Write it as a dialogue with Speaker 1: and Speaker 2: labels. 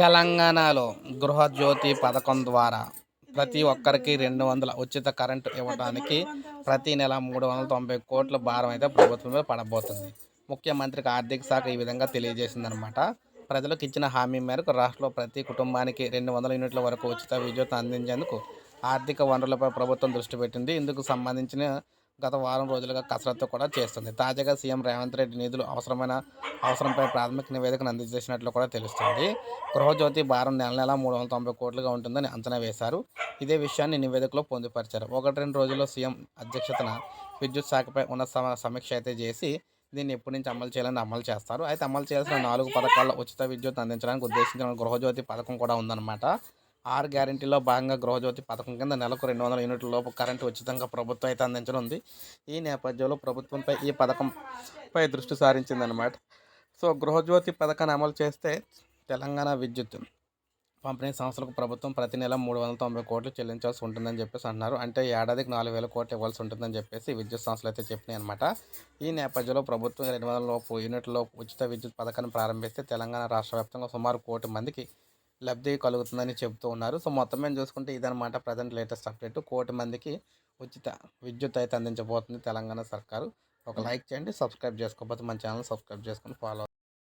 Speaker 1: తెలంగాణలో గృహజ్యోతి పథకం ద్వారా ప్రతి ఒక్కరికి రెండు వందల ఉచిత కరెంటు ఇవ్వడానికి ప్రతి నెల మూడు వందల తొంభై కోట్ల భారం అయితే ప్రభుత్వం మీద పడబోతుంది. ముఖ్యమంత్రికి ఆర్థిక శాఖ ఈ విధంగా తెలియజేసిందనమాట ప్రజలకు ఇచ్చిన హామీ మేరకు రాష్ట్రంలో ప్రతి కుటుంబానికి రెండు వందల యూనిట్ల వరకు ఉచిత విద్యుత్ అందించేందుకు ఆర్థిక వనరులపై ప్రభుత్వం దృష్టి పెట్టింది. ఇందుకు సంబంధించిన గత వారం రోజులుగా కసరత్తు కూడా చేస్తుంది. తాజాగా సీఎం రేవంత్ రెడ్డి నిధులు అవసరమైన అవసరంపై ప్రాథమిక నివేదికను అందజేసినట్లు కూడా తెలుస్తుంది. గృహజ్యోతి భారం నెల నెల మూడు వందల తొంభై కోట్లుగా ఉంటుందని అంచనా వేశారు. ఇదే విషయాన్ని నివేదికలో పొందుపరిచారు. ఒకటి రెండు రోజుల్లో సీఎం అధ్యక్షతన విద్యుత్ శాఖపై ఉన్న సమ- సమీక్ష అయితే చేసి దీన్ని ఎప్పటి నుంచి అమలు చేయాలని అమలు చేస్తారు. అయితే అమలు చేయాల్సిన నాలుగు పథకాల్లో ఉచిత విద్యుత్ అందించడానికి ఉద్దేశించిన గృహజ్యోతి పథకం కూడా ఉందన్నమాట. ఆరు గ్యారంటీలో భాగంగా గృహజ్యోతి పథకం కింద నెలకు రెండు వందల యూనిట్ల లోపు కరెంటు ఉచితంగా ప్రభుత్వం అయితే అందించనుంది. ఈ నేపథ్యంలో ప్రభుత్వంపై ఈ పథకంపై దృష్టి సారించిందనమాట సో గృహజ్యోతి పథకాన్ని అమలు చేస్తే తెలంగాణ విద్యుత్ పంపిణీ సంస్థలకు ప్రభుత్వం ప్రతి నెల మూడు వందల తొంభై కోట్లు చెల్లించాల్సి ఉంటుందని చెప్పేసి అన్నారు అంటే ఏడాదికి నాలుగు వేల కోట్లు ఇవ్వాల్సి ఉంటుందని చెప్పేసి విద్యుత్ సంస్థలు అయితే చెప్పినాయి అనమాట ఈ నేపథ్యంలో ప్రభుత్వం రెండు వందల లోపు యూనిట్ల లోపు ఉచిత విద్యుత్ పథకాన్ని ప్రారంభిస్తే తెలంగాణ రాష్ట్ర వ్యాప్తంగా సుమారు కోటి మందికి లబ్ధి కలుగుతుందని చెబుతూ ఉన్నారు. సో మొత్తం మీద చూసుకుంటే ఇదనమాట ప్రజెంట్ లేటెస్ట్ అప్డేట్. కోటి మందికి ఉచిత విద్యుత్ అయితే అందించబోతుంది తెలంగాణ సర్కారు. ఒక లైక్ చేయండి సబ్స్క్రైబ్ చేసుకోకపోతే మన ఛానల్ సబ్స్క్రైబ్ చేసుకొని ఫాలో